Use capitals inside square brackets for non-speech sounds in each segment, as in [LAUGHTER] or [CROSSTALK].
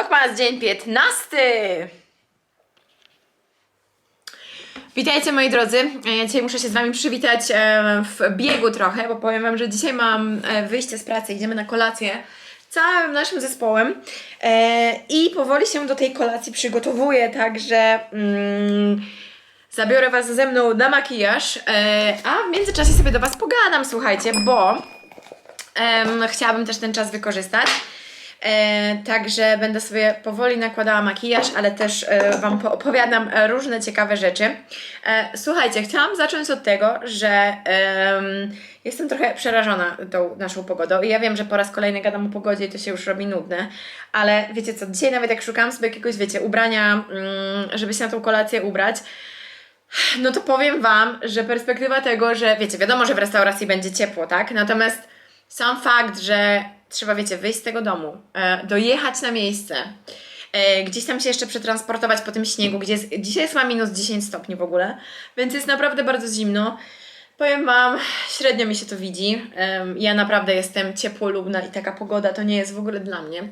Vlogmas dzień 15. Witajcie moi drodzy. Ja dzisiaj muszę się z Wami przywitać e, w biegu trochę, bo powiem Wam, że dzisiaj mam e, wyjście z pracy, idziemy na kolację całym naszym zespołem e, i powoli się do tej kolacji przygotowuję, także mm, zabiorę Was ze mną na makijaż, a w międzyczasie sobie do Was pogadam, słuchajcie, bo chciałabym też ten czas wykorzystać. E, także będę sobie powoli nakładała makijaż, ale też e, Wam poopowiadam e, różne ciekawe rzeczy. Słuchajcie, chciałam zacząć od tego, że em, jestem trochę przerażona tą naszą pogodą i ja wiem, że po raz kolejny gadam o pogodzie i to się już robi nudne, ale wiecie co, dzisiaj nawet jak szukałam sobie jakiegoś, wiecie, ubrania, mm, żeby się na tą kolację ubrać, no to powiem Wam, że perspektywa tego, że wiecie, wiadomo, że w restauracji będzie ciepło, tak? Natomiast sam fakt, że trzeba, wiecie, wyjść z tego domu, e, dojechać na miejsce, e, gdzieś tam się jeszcze przetransportować po tym śniegu, gdzie jest, dzisiaj jest ma minus 10 stopni w ogóle, więc jest naprawdę bardzo zimno. Powiem Wam, średnio mi się to widzi. Ja naprawdę jestem ciepłolubna i taka pogoda to nie jest w ogóle dla mnie.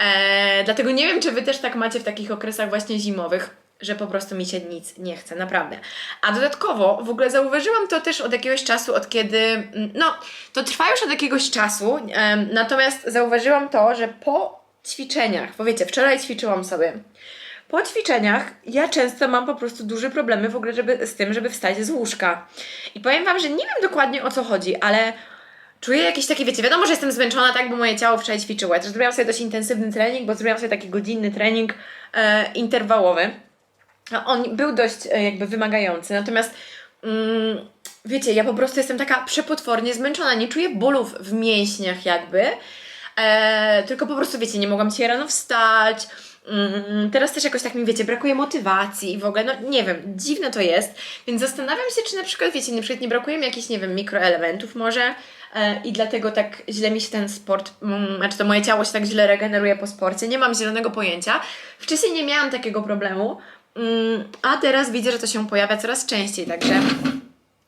E, dlatego nie wiem, czy Wy też tak macie w takich okresach właśnie zimowych, że po prostu mi się nic nie chce, naprawdę. A dodatkowo w ogóle zauważyłam to też od jakiegoś czasu, od kiedy, mm, no, to trwa już od jakiegoś czasu, em, natomiast zauważyłam to, że po ćwiczeniach, bo wiecie, wczoraj ćwiczyłam sobie, po ćwiczeniach ja często mam po prostu duże problemy w ogóle żeby, z tym, żeby wstać z łóżka. I powiem Wam, że nie wiem dokładnie o co chodzi, ale czuję jakieś takie, wiecie, wiadomo, że jestem zmęczona, tak, bo moje ciało wczoraj ćwiczyło. Ja też zrobiłam sobie dość intensywny trening, bo zrobiłam sobie taki godzinny trening e, interwałowy. A on był dość e, jakby wymagający, natomiast mm, wiecie, ja po prostu jestem taka przepotwornie zmęczona, nie czuję bólów w mięśniach jakby, e, tylko po prostu wiecie, nie mogłam dzisiaj rano wstać, mm, teraz też jakoś tak mi wiecie, brakuje motywacji i w ogóle, no nie wiem, dziwne to jest, więc zastanawiam się, czy na przykład wiecie, na przykład nie brakuje mi jakichś, nie wiem, mikroelementów może e, i dlatego tak źle mi się ten sport, mm, znaczy to moje ciało się tak źle regeneruje po sporcie, nie mam zielonego pojęcia, wcześniej nie miałam takiego problemu, a teraz widzę, że to się pojawia coraz częściej, także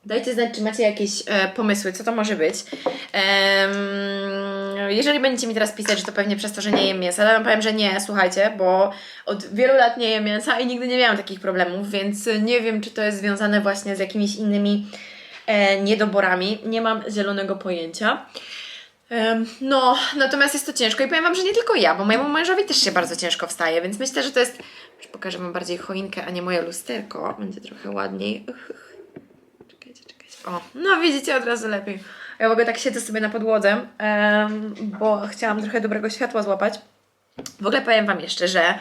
dajcie znać, czy macie jakieś e, pomysły, co to może być. Em, jeżeli będziecie mi teraz pisać, że to pewnie przez to, że nie jem mięsa, to wam powiem, że nie, słuchajcie, bo od wielu lat nie jem mięsa i nigdy nie miałam takich problemów, więc nie wiem, czy to jest związane właśnie z jakimiś innymi e, niedoborami. Nie mam zielonego pojęcia. No, natomiast jest to ciężko i powiem Wam, że nie tylko ja, bo mojemu mężowi też się bardzo ciężko wstaje, więc myślę, że to jest. Już pokażę Wam bardziej choinkę, a nie moje lusterko. Będzie trochę ładniej. Czekajcie, czekajcie. O, no widzicie od razu lepiej. Ja w ogóle tak siedzę sobie na podłodze, bo chciałam trochę dobrego światła złapać. W ogóle powiem Wam jeszcze, że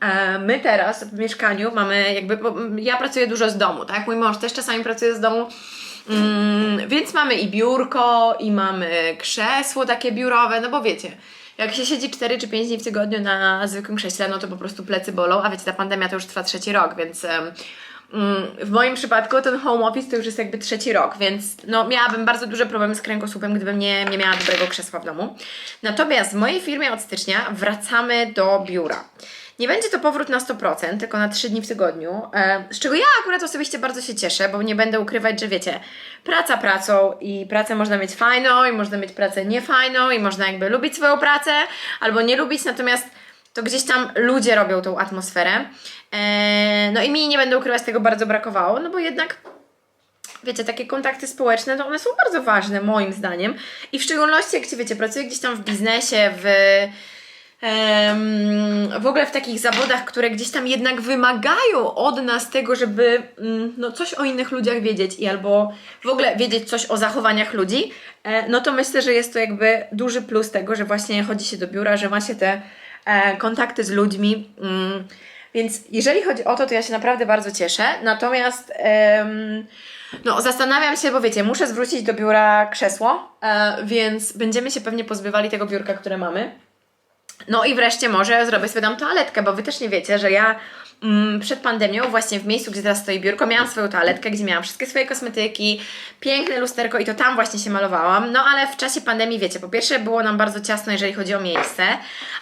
e, my teraz w mieszkaniu mamy jakby, ja pracuję dużo z domu, tak? Mój mąż też czasami pracuje z domu, mm, więc mamy i biurko, i mamy krzesło takie biurowe, no bo wiecie, jak się siedzi 4 czy 5 dni w tygodniu na zwykłym krześle, no to po prostu plecy bolą, a wiecie, ta pandemia to już trwa trzeci rok, więc mm, w moim przypadku ten home office to już jest jakby trzeci rok, więc no miałabym bardzo duże problemy z kręgosłupem, gdybym nie, nie miała dobrego krzesła w domu. Natomiast w mojej firmie od stycznia wracamy do biura. Nie będzie to powrót na 100%, tylko na 3 dni w tygodniu, e, z czego ja akurat osobiście bardzo się cieszę, bo nie będę ukrywać, że wiecie, praca pracą i pracę można mieć fajną i można mieć pracę niefajną i można jakby lubić swoją pracę albo nie lubić, natomiast to gdzieś tam ludzie robią tą atmosferę. E, no i mi nie będę ukrywać, tego bardzo brakowało, no bo jednak wiecie, takie kontakty społeczne, to one są bardzo ważne moim zdaniem i w szczególności jak Ci wiecie, pracuję gdzieś tam w biznesie, w w ogóle w takich zawodach, które gdzieś tam jednak wymagają od nas tego, żeby mm, no, coś o innych ludziach wiedzieć i albo w ogóle wiedzieć coś o zachowaniach ludzi, e, no to myślę, że jest to jakby duży plus tego, że właśnie chodzi się do biura, że ma się te e, kontakty z ludźmi. Mm, więc jeżeli chodzi o to, to ja się naprawdę bardzo cieszę. Natomiast no, zastanawiam się, bo wiecie, muszę zwrócić do biura krzesło, e, więc będziemy się pewnie pozbywali tego biurka, które mamy. No i wreszcie może zrobię sobie tam toaletkę, bo wy też nie wiecie, że ja mm, przed pandemią właśnie w miejscu, gdzie teraz stoi biurko, miałam swoją toaletkę, gdzie miałam wszystkie swoje kosmetyki, piękne lusterko i to tam właśnie się malowałam. No ale w czasie pandemii, wiecie, po pierwsze było nam bardzo ciasno, jeżeli chodzi o miejsce,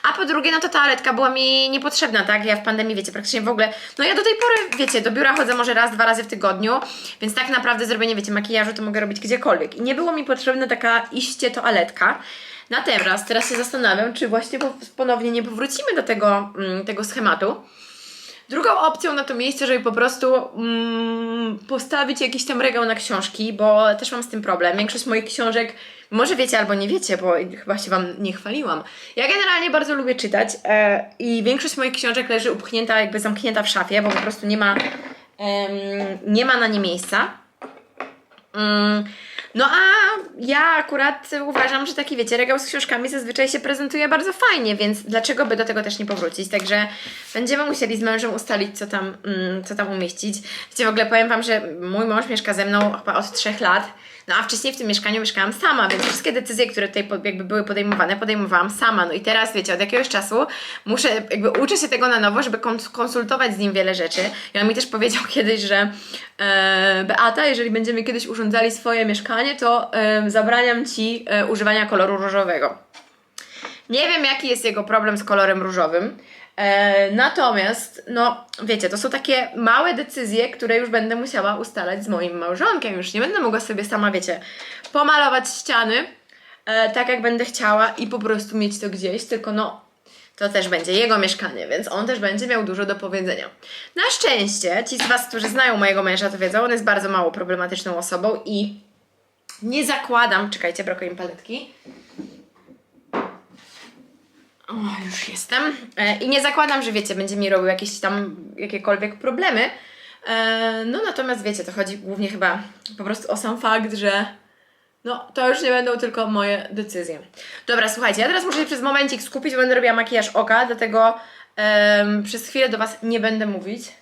a po drugie, no to toaletka była mi niepotrzebna, tak? Ja w pandemii, wiecie, praktycznie w ogóle, no ja do tej pory, wiecie, do biura chodzę może raz, dwa razy w tygodniu, więc tak naprawdę zrobienie, wiecie, makijażu to mogę robić gdziekolwiek. I nie było mi potrzebna taka iście toaletka. Na teraz, teraz się zastanawiam, czy właśnie po- ponownie nie powrócimy do tego, mm, tego schematu. Drugą opcją na to miejsce, żeby po prostu mm, postawić jakiś tam regał na książki, bo też mam z tym problem. Większość moich książek, może wiecie albo nie wiecie, bo chyba się Wam nie chwaliłam. Ja generalnie bardzo lubię czytać e, i większość moich książek leży upchnięta, jakby zamknięta w szafie, bo po prostu nie ma, em, nie ma na nie miejsca. Mm, No a ja akurat uważam, że taki wiecie, regał z książkami zazwyczaj się prezentuje bardzo fajnie, więc dlaczego by do tego też nie powrócić? Także będziemy musieli z mężem ustalić, co tam, mm, co tam umieścić. Wiecie, w ogóle powiem Wam, że mój mąż mieszka ze mną chyba od trzech lat, no a wcześniej w tym mieszkaniu mieszkałam sama, więc wszystkie decyzje, które tutaj jakby były podejmowane, podejmowałam sama. No i teraz, wiecie, od jakiegoś czasu muszę, jakby uczę się tego na nowo, żeby kons- konsultować z nim wiele rzeczy. I on mi też powiedział [LAUGHS] kiedyś, że e, Beata, jeżeli będziemy kiedyś urządzali swoje mieszkanie, to e, zabraniam Ci e, używania koloru różowego. Nie wiem, jaki jest jego problem z kolorem różowym. E, natomiast, no, wiecie, to są takie małe decyzje, które już będę musiała ustalać z moim małżonkiem. Już nie będę mogła sobie sama, wiecie, pomalować ściany e, tak, jak będę chciała i po prostu mieć to gdzieś, tylko no, to też będzie jego mieszkanie, więc on też będzie miał dużo do powiedzenia. Na szczęście, ci z Was, którzy znają mojego męża, to wiedzą, on jest bardzo mało problematyczną osobą i nie zakładam, czekajcie, brakuje mi paletki. O, już jestem. E, I nie zakładam, że wiecie, będzie mi robił jakieś tam jakiekolwiek problemy. E, no natomiast wiecie, to chodzi głównie chyba po prostu o sam fakt, że no to już nie będą tylko moje decyzje. Dobra, słuchajcie, ja teraz muszę się przez momencik skupić, bo będę robiła makijaż oka, dlatego em, przez chwilę do Was nie będę mówić.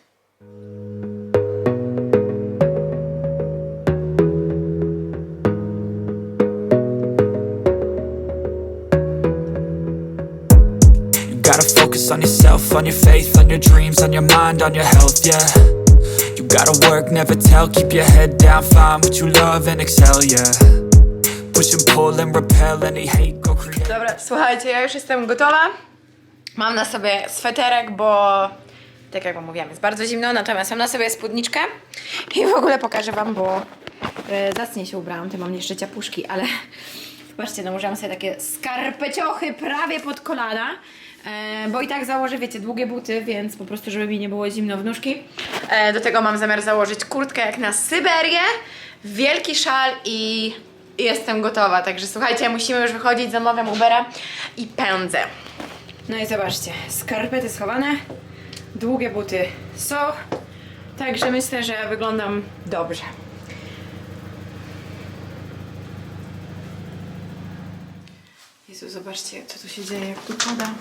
Gotta focus on yourself, on your faith, on your dreams, on your mind, on your health, yeah. You gotta work, never tell, keep your head down, find what you love and excel, yeah. Push and pull and repel any hate, go create. Dobra, słuchajcie, ja już jestem gotowa. Mam na sobie sweterek, bo tak jak wam mówiłam, jest bardzo zimno, natomiast mam na sobie spódniczkę i w ogóle pokażę wam, bo e, zacnie się ubrałam, to mam jeszcze ciapuszki, ale [LAUGHS] zobaczcie, nałożyłam sobie takie skarpeciochy prawie pod kolana, e, bo i tak założę, wiecie, długie buty, więc po prostu, żeby mi nie było zimno w nóżki. E, do tego mam zamiar założyć kurtkę jak na Syberię, wielki szal i jestem gotowa, także słuchajcie, musimy już wychodzić, zamawiam Ubera i pędzę. No i zobaczcie, skarpety schowane, długie buty są, także myślę, że wyglądam dobrze. Jezu, zobaczcie, co tu się dzieje, jak tu pada.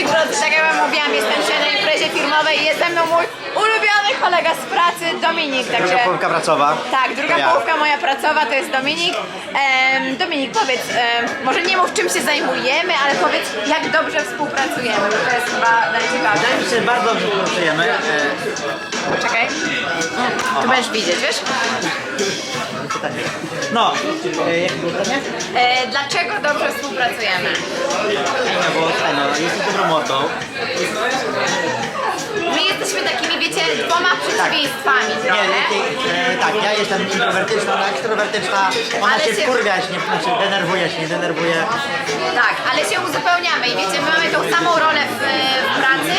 Moi drodzy, tak jak wam mówiłam, jestem dzisiaj na imprezie firmowej i jest ze mną mój ulubiony kolega z pracy, Dominik, także... Druga połówka pracowa. Tak, druga Ja. połówka moja pracowa to jest Dominik. Em, Dominik, powiedz, em, może nie mów czym się zajmujemy, ale powiedz jak dobrze współpracujemy, bo to jest chyba najciekawsze. Że bardzo dobrze pracujemy. Czekaj. Tu będziesz widzieć, wiesz? No, e, jak było pytanie? E, dlaczego dobrze współpracujemy? No bo słuchaj, no, jesteś dobrą mordą. My jesteśmy takimi, wiecie, dwoma przeciwieństwami Nie, trochę. e, tak, ja jestem introwertyczna, ona ekstrawertyczna, ona Ale się się- wkurwia, się nie, znaczy denerwuje się, nie denerwuje. Tak, ale się uzupełniamy i wiecie, my mamy tą samą rolę w, w pracy,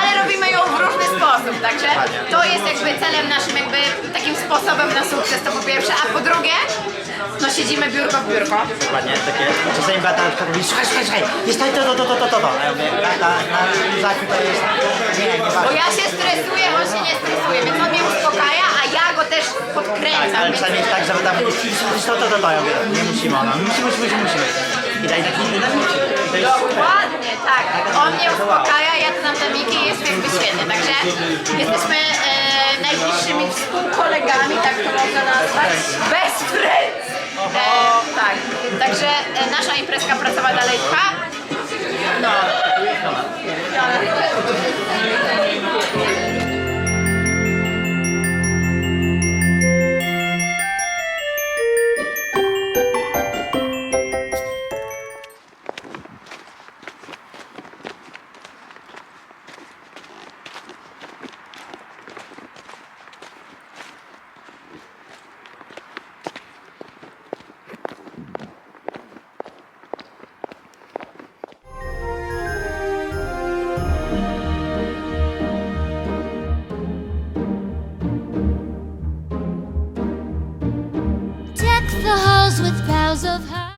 ale robimy ją w różny sposób, także to jest jakby celem naszym jakby takim sposobem na sukces, to po pierwsze, a po drugie, no siedzimy biurko w biurko. Dokładnie, takie, czasami Beata na przykład mówi, słuchaj, słuchaj, słuchaj, jest to, to, to, to, to, to, to. A ja mówię, Beata, na to jest, nie, nie Bo ja się stresuję, on się nie stresuje, więc on mnie uspokaja, a ja go też Tak, podkręcam. ale więc- czasami jest tak, że Beata mówi, to, to, to, to, ja mówię, nie musimy, ona, musimy, musimy, musimy, musimy. I daj taki jest super. Dokładnie, tak. On mnie uspokaja, ja to nam Miki i jest jakby świetnie. Także jesteśmy e, najbliższymi współkolegami, tak to można nazwać. Best friends! E, tak, także e, nasza imprezka pracowa dalej trwa.